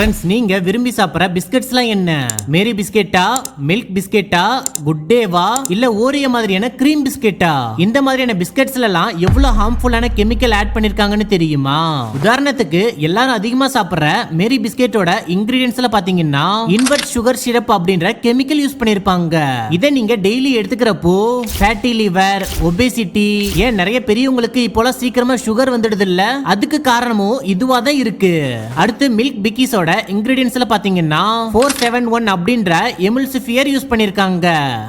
Friends நீங்க விரும்பி சாப்பிட்ற பிஸ்கட்ஸ்லாம் என்ன? மேரி பிஸ்கெட்டா? மில்க் பிஸ்கெட்டா? குட் டேவா இல்ல ஓரிய மாதிரியான கிரீம் பிஸ்கெட்டா? இந்த மாதிரியான பிஸ்கட்ஸ்ல எல்லாம் எவ்வளவு ஹார்ம்ஃபுல்லான கெமிக்கல் ஆட் பண்ணிருக்காங்கன்னு தெரியுமா? உதாரணத்துக்கு எல்லாரும் அதிகமா சாப்பிடுற மேரி பிஸ்கெட்டோட இன்கிரீடியன்ஸ்ல பாத்தீங்கன்னா இன்வெர்ட் சுகர் சிரப் அப்படின்ற கெமிக்கல் யூஸ் பண்ணிருப்பாங்க. இதை நீங்க டெய்லி எடுத்துக்கிறப்போ ஃபேட்டி லிவர் ஒபேசிட்டி ஏன் நிறைய பெரியவங்களுக்கு இப்போலாம் சீக்கிரமா சுகர் வந்துடுது இல்ல அதுக்கு காரணமும் இதுவா தான் இருக்கு. அடுத்து மில்க் பிக்கிஸோட இன்கிரீடியன்ஸ்ல பாத்தீங்கன்னா ஃபோர் செவன் ஒன் அப்படின்ற எமுல்சிஃபியர் யூஸ் பண்ணிருக்காங்க.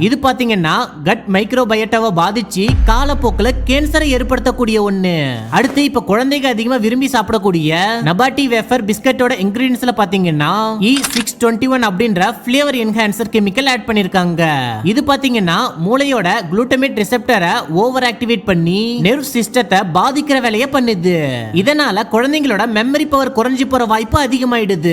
இது பாத்தீங்கன்னா கட் மைக்ரோபயோட்டாவை பாதிச்சு காலப்போக்கில் கேன்சரை ஏற்படுத்தக்கூடிய ஒண்ணு. அடுத்து இப்ப குழந்தைங்க அதிகமா விரும்பி சாப்பிடக்கூடிய நபாட்டி வேஃபர் பிஸ்கட்டோட இன்கிரீடியன்ஸ்ல பாத்தீங்கன்னா இ சிக்ஸ் டுவெண்ட்டி ஒன் அப்படின்ற ஃபிளேவர் என்ஹான்சர் கெமிக்கல் ஆட் பண்ணிருக்காங்க. இது பாத்தீங்கன்னா மூளையோட குளூட்டமேட் ரிசெப்டரை ஓவர் ஆக்டிவேட் பண்ணி நெர்வ் சிஸ்டத்தை பாதிக்கிற வேலையை பண்ணுது. இதனால குழந்தைங்களோட மெமரி பவர் குறைஞ்சு போற வாய்ப்பு அதிகமாயிடுது.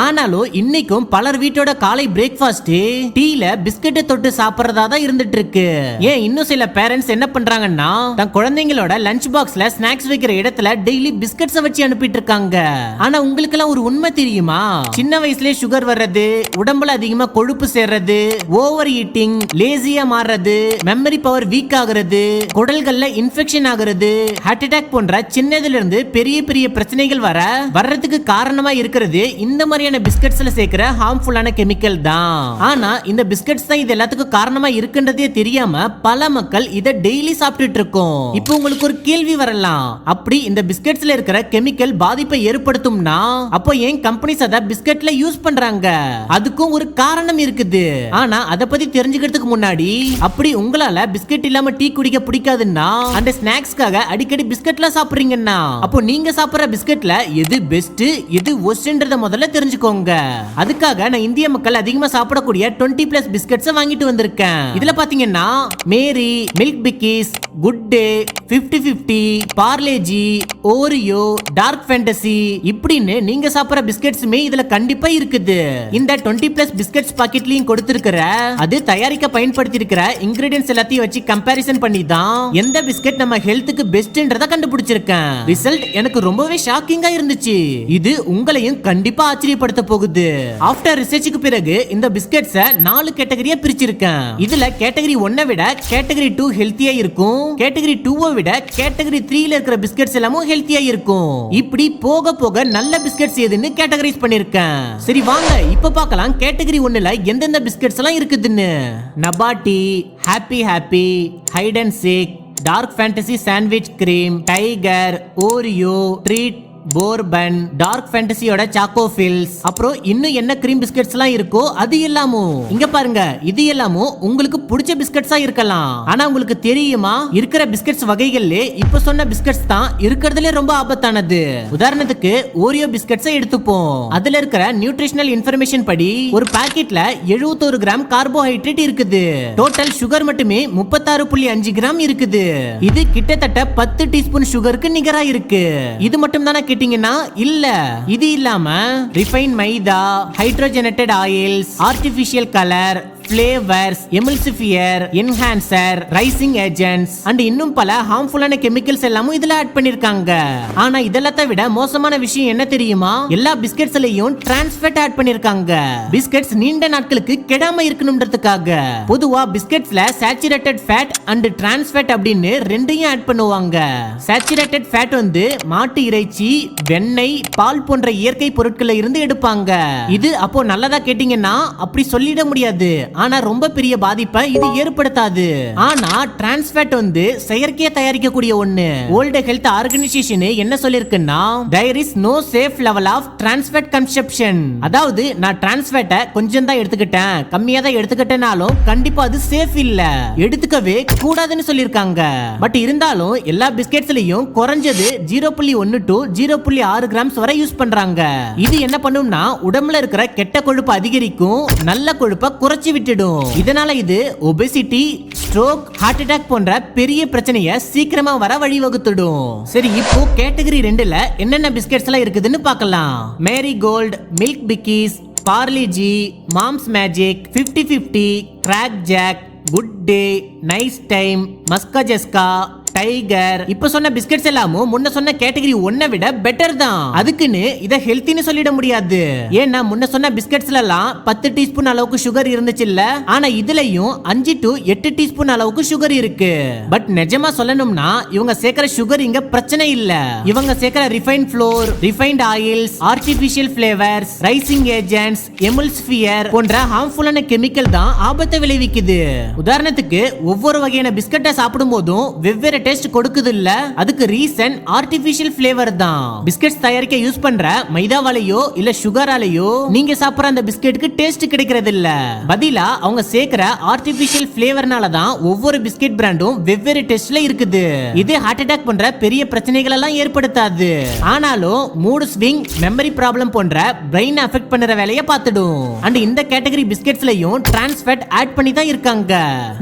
ஆனாலும் இன்னைக்கும் பலர் வீட்டோட காலை பிரேக்ஃபாஸ்ட் டீல பிஸ்கட்டை தொட்டு சாப்பிடுறதா தான் இருந்துட்டு இருக்கு ஏன் இன்னும் சில பேரண்ட்ஸ் என்ன பண்றாங்கன்னா தன் குழந்தைங்களோட லஞ்ச் பாக்ஸ்ல ஸ்நாக்ஸ் வைக்கிற இடத்துல டெய்லி பிஸ்கட்ஸ் வச்சு அனுப்பிட்டு இருக்காங்க ஆனா உங்களுக்கு எல்லாம் ஒரு உண்மை தெரியுமா? சின்ன வயசுலயே சுகர் வர்றது உடம்புல அதிகமா கொழுப்பு சேர்றது ஓவர் ஈட்டிங் லேசியா மாறுறது மெமரி பவர் வீக் ஆகுறது குடல்கள்ல இன்ஃபெக்ஷன் ஆகுறது ஹார்ட் அட்டாக் போன்ற சின்னதுல இருந்து பெரிய பெரிய பிரச்சனைகள் வர வர்றதுக்கு காரணமா இருக்கிறது இந்த மாதிரியான பிஸ்கட்ஸ்ல சேர்க்கிற ஹார்ம்ஃபுல்லான கெமிக்கல் தான். ஆனா இந்த பிஸ்கட்ஸ் தான் இது எல்லாத்துக்கும் காரணமா இருக்குன்றதே தெரியாம பல மக்கள் இதை டெய்லி சாப்பிட்டுட்டு இருக்கோம் இப்போ உங்களுக்கு ஒரு கேள்வி வரலாம். அப்படி இந்த பிஸ்கட்ஸ்ல இருக்கிற கெமிக்கல் பாதிப்பை ஏற்படுத்தும்னா அப்போ ஏன் கம்பெனிஸ் அதை பிஸ்கட்ல யூஸ் பண்றாங்க? அதுக்கும் ஒரு காரணம் இருக்குது. ஆனா அத பத்தி தெரிஞ்சுக்கிறதுக்கு முன்னாடி அப்படி உங்களால பிஸ்கட் இல்லாம டீ குடிக்க பிடிக்காதுன்னா அந்த ஸ்நாக்ஸ்க்காக அடிக்கடி பிஸ்கட்லாம் சாப்பிடுறீங்கன்னா அப்போ நீங்க சாப்பிடுற பிஸ்கட்ல எது பெஸ்ட் எது ஒஸ்ட்ன்றத முதல்ல தெரிஞ்சுக்கோங்க. அதுக்காக நான் இந்திய மக்கள் அதிகமா சாப்பிடக்கூடிய 20 பிளஸ் பிஸ்கட்ஸ் வாங்கிட்டு வந்திருக்கேன். இதுல பாத்தீங்கன்னா Marie Milk Bikis Good Day 50 50 Parle G Oreo Dark Fantasy இப்படின்னு நீங்க சாப்பிடுற பிஸ்கட்ஸுமே இதுல கண்டிப்பா இருக்குது. இந்த 20 பிளஸ் பிஸ்கட்ஸ் பாக்கெட்லயும் கொடுத்திருக்கிற அது தயாரிக்க பயன்படுத்தி இருக்கிற இன்கிரீடியன்ஸ் எல்லாத்தையும் வச்சு கம்பேரிசன் பண்ணி தான் எந்த பிஸ்கட் நம்ம ஹெல்த்துக்கு பெஸ்ட்ன்றத கண்டுபிடிச்சிருக்கேன். ரிசல்ட் எனக்கு ரொம்பவே ஷாக்கிங்கா இருந்துச்சு. இது உங்களையும் கண்டிப்பா ஆச்சரியப்படுத்த போகுது. ஆஃப்டர் ரிசர்ச்சுக்கு பிறகு இந்த பிஸ்கட்ஸ நாலு கேட்டகரியா பிரிச்சிருக்கேன். இதுல கேட்டகரி ஒன்னை விட கேட்டகரி டூ ஹெல்த்தியா இருக்கும். கேட்டகரி டூவை விட கேட்டகரி த்ரீல இருக்கிற பிஸ்கட்ஸ் எல்லாமும் ஹெல்த்தியா இருக்கும். இப்படி போக போக நல்ல பிஸ்கட்ஸ் எதுன்னு கேட்டகரைஸ் பண்ணிருக்கேன். சரி வாங்க. இப்ப பார்க்கலாம் கேட்டகரி ஒன்னுல எந்தெந்த பிஸ்கட்ஸ் எல்லாம் இருக்குதுன்னு. Nabati Happy Happy Hide and Seek Dark Fantasy sandwich cream Tiger Oreo Treat Bourbon Dark ஃபேண்டசியோட choco fils அப்புறம் இன்னும் என்ன கிரீம் பிஸ்கட்ஸ் எல்லாம் இருக்கோ அது எல்லாமும் இங்க பாருங்க இது எல்லாமும் உங்களுக்கு பிடிச்ச பிஸ்கட்ஸா இருக்கலாம். ஆனா உங்களுக்கு தெரியுமா இருக்கிற பிஸ்கட்ஸ் வகைகள்ல இப்ப சொன்ன பிஸ்கட்ஸ் தான் இருக்கிறதுல ரொம்ப ஆபத்தானது. உதாரணத்துக்கு ஓரியோ பிஸ்கட்ஸை எடுத்துப்போம். அதுல இருக்கிற நியூட்ரிஷனல் இன்ஃபர்மேஷன் படி ஒரு பாக்கெட்ல 71 கிராம் கார்போஹைட்ரேட் இருக்குது. டோட்டல் சுகர் மட்டுமே முப்பத்தாறு புள்ளி அஞ்சு கிராம் இருக்குது. இது கிட்டத்தட்ட பத்து டீஸ்பூன் சுகருக்கு நிகரா இருக்கு. இது மட்டும் தானே கேட்டீங்கன்னா இல்ல இது இல்லாம refine maida hydrogenated oils artificial colour flavours emulsifier enhancer raising agents and இன்னும் பல ஹார்ம்ஃபுல்லான கெமிக்கல்ஸ் எல்லாமும் இதுல ஆட் பண்ணிருக்காங்க. ஆனா இதெல்லாத்த விட மோசமான விஷயம் என்ன தெரியுமா? எல்லா பிஸ்கட்ஸ்லயும் டிரான்ஸ்ஃபேட் ஆட் பண்ணிருக்காங்க. பிஸ்கட்ஸ் நீண்ட நாட்களுக்கு கெடாம இருக்கணும்ன்றதுக்காக. பொதுவா பிஸ்கட்ஸ்ல saturated fat and trans fat அப்படின்னு ரெண்டையும் ஆட் பண்ணுவாங்க. சேச்சுரேட்டட் ஃபேட் வந்து மாட்டு இறைச்சி வெண்ணெய் பால் போன்ற இயற்கை பொருட்கள்ல இருந்து எடுப்பாங்க. இது அப்போ நல்லதா கேட்டீங்கன்னா அப்படி சொல்லிட முடியாது. ஆனா ரொம்ப பெரிய பாதிப்பை இது ஏற்படுத்தாது. ஆனா டிரான்ஸ்ஃபேட் வந்து செயற்கையா தயாரிக்கக்கூடிய ஒண்ணு. வேர்ல்டு ஹெல்த் ஆர்கனைசேஷன் என்ன சொல்லிருக்குன்னா there is no safe level of trans fat consumption அதாவது நான் டிரான்ஸ்ஃபேட்டை கொஞ்சம் தான் எடுத்துக்கிட்டேன். கம்மியா தான் எடுத்துக்கிட்டேனாலும் கண்டிப்பா அது சேஃப் இல்ல. எடுத்துக்கவே கூடாதுன்னு சொல்லியிருக்காங்க. பட் இருந்தாலும் எல்லா பிஸ்கெட்ஸ்லயும் குறைஞ்சது ஜீரோ புள்ளி ஒன்னு டு ஜீரோ புள்ளி ஆறு கிராம்ஸ் வரை யூஸ் பண்றாங்க. இது என்ன பண்ணும்னா உடம்புல இருக்கிற கெட்ட கொழுப்பு அதிகரிக்கும் நல்ல கொழுப்பை குறைச்சி விட்டு விட்டுடும் இதனால இது ஒபெசிட்டி ஸ்ட்ரோக் ஹார்ட் அட்டாக் போன்ற பெரிய பிரச்சனைய சீக்கிரமா வர வழிவகுத்துடும். சரி இப்போ கேட்டகரி ரெண்டுல என்னென்ன பிஸ்கெட்ஸ் எல்லாம் இருக்குதுன்னு பார்க்கலாம். Marie Gold Milk Bikis Parle G Mom's Magic 50 50 Krack Jack Good Day Nice Time Maska Chaska Tiger. இப்ப சொன்ன பிஸ்கட்ஸ் எல்லாமும் முன்ன சொன்ன கேட்டகரி ஒன்னை விட பெட்டர் தான். அதுக்குன்னு இதை ஹெல்த்தின்னு சொல்லிட முடியாது. ஏன்னா முன்ன சொன்ன பிஸ்கட்ஸ்ல எல்லாம் பத்து டீஸ்பூன் அளவுக்கு சுகர் இருந்துச்சு இல்ல ஆனா இதுலயும் அஞ்சு டு எட்டு டீஸ்பூன் அளவுக்கு சுகர் இருக்கு. பட் நிஜமா சொல்லணும்னா இவங்க சேர்க்கிற சுகர் இங்க பிரச்சனை இல்ல. இவங்க சேர்க்கிற refine flour refined oils artificial flavours raising agents emulsifier போன்ற ஹார்ம்ஃபுல்லான கெமிக்கல் தான் ஆபத்தை விளைவிக்குது. உதாரணத்துக்கு ஒவ்வொரு வகையான பிஸ்கட்டை சாப்பிடும் போதும் வெவ்வேறு டேஸ்ட் கொடுக்குது இல்ல அதுக்கு ரீசன் ஆர்டிபிஷியல் ஃபிளேவர் தான். பிஸ்கட்ஸ் தயாரிக்க யூஸ் பண்ற மைதாவாலேயோ இல்ல சுகராலேயோ நீங்க சாப்பிடுற அந்த பிஸ்கெட்டுக்கு டேஸ்ட் கிடைக்கிறது இல்ல பதிலா அவங்க சேர்க்கிற ஆர்டிபிஷியல் ஃபிளேவர்னால தான் ஒவ்வொரு பிஸ்கெட் பிராண்டும் வெவ்வேறு டேஸ்ட்ல இருக்குது. இது ஹார்ட் அட்டாக் போன்ற பெரிய பிரச்சனைகள் எல்லாம் ஏற்படுத்தாது. ஆனாலும் மூடு ஸ்விங் மெமரி ப்ராப்ளம் போன்ற பிரெயின் அஃபெக்ட் பண்ற வேலையை பார்த்துடும். அண்ட் இந்த கேட்டகரி பிஸ்கெட்ஸ்லயும் டிரான்ஸ்ஃபேட் ஆட் பண்ணி தான் இருக்காங்க.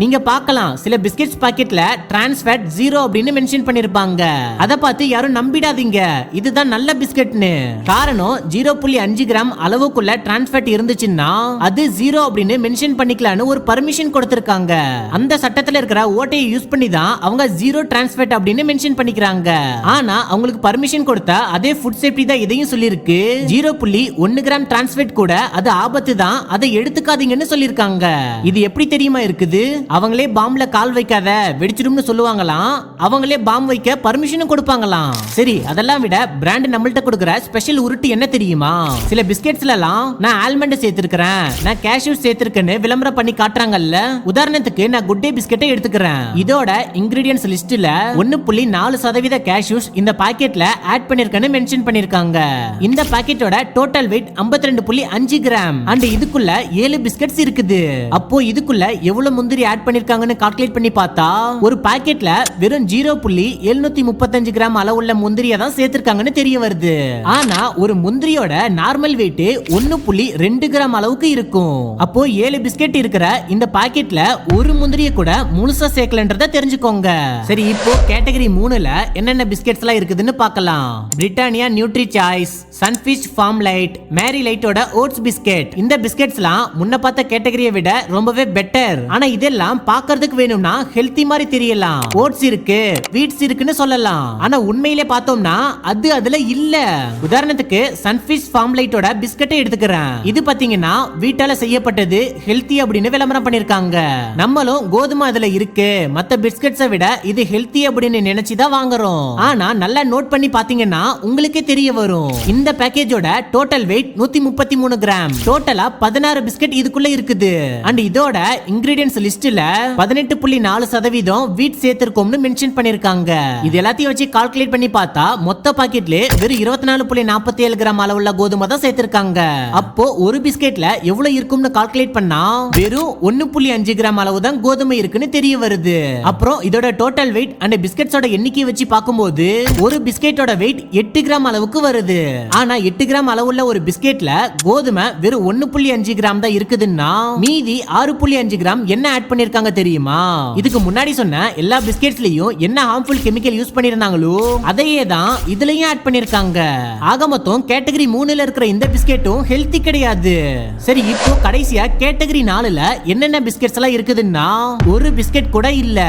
நீங்க பார்க்கலாம் சில பிஸ்கெட்ஸ் பாக்கெட்ல டிரான்ஸ்ஃபேட் ஜீரோ அப்படின்னு மென்ஷன் பண்ணிருப்பாங்க. அத பார்த்து யாரும் நம்பிடாதீங்க. இதுதான் நல்ல பிஸ்கெட்னு. காரணம் ஜீரோ புள்ளி அஞ்சு கிராம் அளவுக்குள்ள டிரான்ஸ்ஃபேட் இருந்துச்சுன்னா அது ஜீரோ அப்படின்னு மென்ஷன் பண்ணிக்கலாம்னு ஒரு பர்மிஷன் கொடுத்திருக்காங்க. அந்த சட்டத்துல இருக்கிற ஓட்டையை யூஸ் பண்ணி தான் அவங்க ஜீரோ டிரான்ஸ்ஃபேட் அப்படின்னு மென்ஷன் பண்ணிக்கிறாங்க. ஆனா அவங்களுக்கு பர்மிஷன் கொடுத்த அதே ஃபுட் சேஃப்டி தான் இதையும் சொல்லியிருக்கு. ஜீரோ புள்ளி ஒன்னு கிராம் டிரான்ஸ்ஃபேட் கூட அது ஆபத்து தான் அதை எடுத்துக்காதீங்கன்னு சொல்லியிருக்காங்க. இது எப்படி தெரியுமா இருக்குது? அவங்களே பாம்புல கால் வைக்காத வெடிச்சிடும்னு சொல்லுவாங்களாம். அவங்களே பாம் வைக்க பர்மிஷனும் கொடுப்பாங்களாம். சரி அதெல்லாம் விட பிராண்ட் நம்மள்ட்ட கொடுக்குற ஸ்பெஷல் உருட்டு என்ன தெரியுமா? சில பிஸ்கெட்ஸ்ல எல்லாம் நான் ஆல்மண்ட் சேர்த்திருக்கிறேன் நான் கேஷ்யூ சேர்த்திருக்கேன்னு விளம்பரம் பண்ணி காட்டுறாங்கல்ல. உதாரணத்துக்கு நான் குட் டே பிஸ்கெட்டை எடுத்துக்கிறேன். இதோட இன்கிரீடியன்ஸ் லிஸ்ட்ல ஒன்னு புள்ளி நாலு சதவீத கேஷ்யூஸ் இந்த பாக்கெட்ல ஆட் பண்ணிருக்கேன்னு மென்ஷன் பண்ணிருக்காங்க. இந்த பாக்கெட்டோட டோட்டல் வெயிட் 52.5 ரெண்டு புள்ளி அஞ்சு கிராம். அண்ட் இதுக்குள்ள ஏழு பிஸ்கெட்ஸ் இருக்குது. அப்போ இதுக்குள்ள எவ்வளவு முந்திரி ஆட் பண்ணிருக்காங்கன்னு கால்குலேட் பண்ணி பார்த்தா ஒரு பாக்கெட்ல வெறும் ஜீரோ புள்ளி எழுநூத்தி முப்பத்தஞ்சு கிராம் அளவுள்ள முந்திரியை தான் சேர்த்திருக்காங்கன்னு தெரிய வருது. ஆனா ஒரு முந்திரியோட நார்மல் வெயிட் ஒன்னு புள்ளி ரெண்டு கிராம் அளவுக்கு இருக்கும். அப்போ ஏழு பிஸ்கெட் இருக்கிற இந்த பாக்கெட்ல ஒரு முந்திரியை கூட முழுசா சேர்க்கலன்றத தெரிஞ்சுக்கோங்க. சரி இப்போ கேட்டகரி மூணுல என்னென்ன பிஸ்கெட்ஸ் எல்லாம் இருக்குதுன்னு பார்க்கலாம். Britannia Nutri Choice Sunfeast Farm Lite Marie லைட்டோட ஓட்ஸ் பிஸ்கெட். இந்த பிஸ்கெட்ஸ்லாம் முன்ன பார்த்த கேட்டகரியை விட ரொம்பவே பெட்டர் ஆனா இதெல்லாம் பாக்குறதுக்கு வேணும்னா ஹெல்த்தி மாதிரி தெரியலாம். ஓட்ஸ் இருக்கு. வீட்ஸ் இருக்குன்னு சொல்லலாம். ஆனா உண்மையிலே பார்த்தோம்னா அது அதுல இல்ல. உதாரணத்துக்கு சன்ஃபிஷ் ஃபார்ம் லைட்டோட எடுத்துக்கிறேன். இது பாத்தீங்கன்னா வீட்டால செய்யப்பட்டது ஹெல்த்தி அப்படின்னு விளம்பரம் பண்ணிருக்காங்க. நம்மளும் கோதுமை அதுல இருக்கு. மத்த பிஸ்கட்ஸை விட இது ஹெல்த்தி அப்படின்னு நினைச்சுதான் வாங்குறோம். ஆனா நல்லா நோட் பண்ணி பாத்தீங்கன்னா உங்களுக்கே தெரிய வரும். இந்த பேக்கேஜோட டோட்டல் வெயிட் நூத்தி முப்பத்தி மூணு கிராம் டோட்டலா பதினாறு பிஸ்கெட் இதுக்குள்ள இருக்குது. அண்ட் இதோட இன்கிரீடியன்ஸ் லிஸ்ட்ல பதினெட்டு புள்ளி நாலு சதவீதம் வீட் சேர்த்திருக்கோம்னு மென்ஷன் பண்ணிருக்காங்க. இது எல்லாத்தையும் வச்சு கால்குலேட் பண்ணி பார்த்தா மொத்த பாக்கெட்ல வெறும் இருபத்தி நாலு புள்ளி நாற்பத்தி ஏழு கிராம் அளவுள்ள கோதுமை தான் சேர்த்திருக்காங்க. அப்போ ஒரு பிஸ்கெட்ல எவ்வளவு இருக்கும்னு கால்குலேட் பண்ணா வெறும் ஒன்னு புள்ளி அஞ்சு கிராம் அளவு தான் கோதுமை இருக்குன்னு தெரிய வருது. அப்புறம் இதோட டோட்டல் வெயிட் அண்ட் பிஸ்கெட்ஸோட எண்ணிக்கையை வச்சு பார்க்கும்போது ஒரு பிஸ்கெட்டோட வெயிட் எட்டு கிராம் அளவுக்கு வருது. ஆனா எட்டு கிராம் அளவுள்ள ஒரு பிஸ்கெட்ல கோதுமை வெறும் ஒன்னு புள்ளி அஞ்சு கிராம் தான் இருக்குதுன்னா மீதி ஆறு புள்ளி அஞ்சு கிராம் என்ன ஆட் பண்ணிருக்காங்க தெரியுமா? இதுக்கு முன்னாடி சொன்ன எல்லா பிஸ்கெட்ஸ்லயும் என்ன ஹார்ம்ஃபுல் கெமிக்கல் யூஸ் பண்ணிருந்தாங்களோ? அதையே தான் இதுலயும் ஆட் பண்ணிருக்காங்க. ஆக மொத்தம் கேட்டகரி மூணுல இருக்கிற இந்த பிஸ்கெட்டும் ஹெல்த்தி கிடையாது. சரி இப்போ கடைசியா கேட்டகரி நாலுல என்னென்ன பிஸ்கெட்ஸ் எல்லாம் இருக்குதுன்னா ஒரு பிஸ்கெட் கூட இல்ல.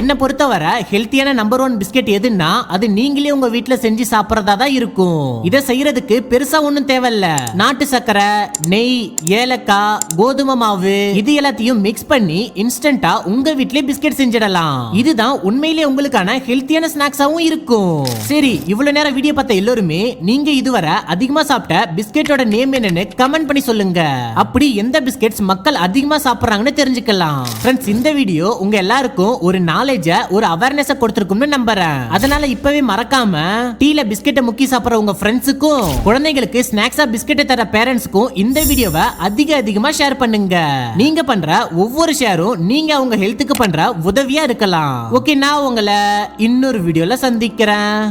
என்ன பொறுத்தவரை ஹெல்த்தியான நம்பர் ஒன் பிஸ்கெட் எதுன்னா அது நீங்களே உங்க வீட்டுல செஞ்சு சாப்பிடறதா தான் இருக்கும். இதை செய்யறதுக்கு பெருசா ஒண்ணும் தேவையில்ல. நாட்டு சர்க்கரை நெய் ஏலக்காய் கோதுமை மாவு இது எல்லாத்தையும் மிக்ஸ் பண்ணி இன்ஸ்டன்டா உங்க வீட்லயே பிஸ்கெட் செஞ்சிடலாம். இதுதான் உண்மையிலே உங்களுக்கான ஹெல்த்தியான ஸ்நாக்ஸாவும் இருக்கும். சரி இவ்வளவு நேரம் வீடியோ பார்த்த எல்லோருமே நீங்க இதுவரை அதிகமா சாப்பிட்ட பிஸ்கெட்டோட நேம் என்னன்னு கமெண்ட் பண்ணி சொல்லுங்க. அப்படி எந்த பிஸ்கெட்ஸ் மக்கள் அதிகமா சாப்பிடுறாங்கன்னு தெரிஞ்சுக்கலாம். ஃப்ரெண்ட்ஸ் இந்த வீடியோ உங்க எல்லாருக்கும் ஒரு நாலேஜ ஒரு அவேர்னஸ் கொடுத்துருக்கும்னு நம்புறேன். அதனால இப்பவே மறக்காம டீல பிஸ்கெட்டை முக்கி சாப்பிடுற உங்க ஃப்ரெண்ட்ஸுக்கும் குழந்தைகளுக்கு ஸ்நாக்ஸா பிஸ்கெட்டை தர பேரண்ட்ஸ்க்கும் இந்த வீடியோவை அதிக அதிகமா ஷேர் பண்ணுங்க. நீங்க பண்ற ஒவ்வொரு ஷேரும் நீங்க அவங்க ஹெல்த்துக்கு பண்ற உதவியா இருக்கலாம். ஓகே நான் உங்களை இன்னொரு வீடியோவில் சந்திக்கிறேன்.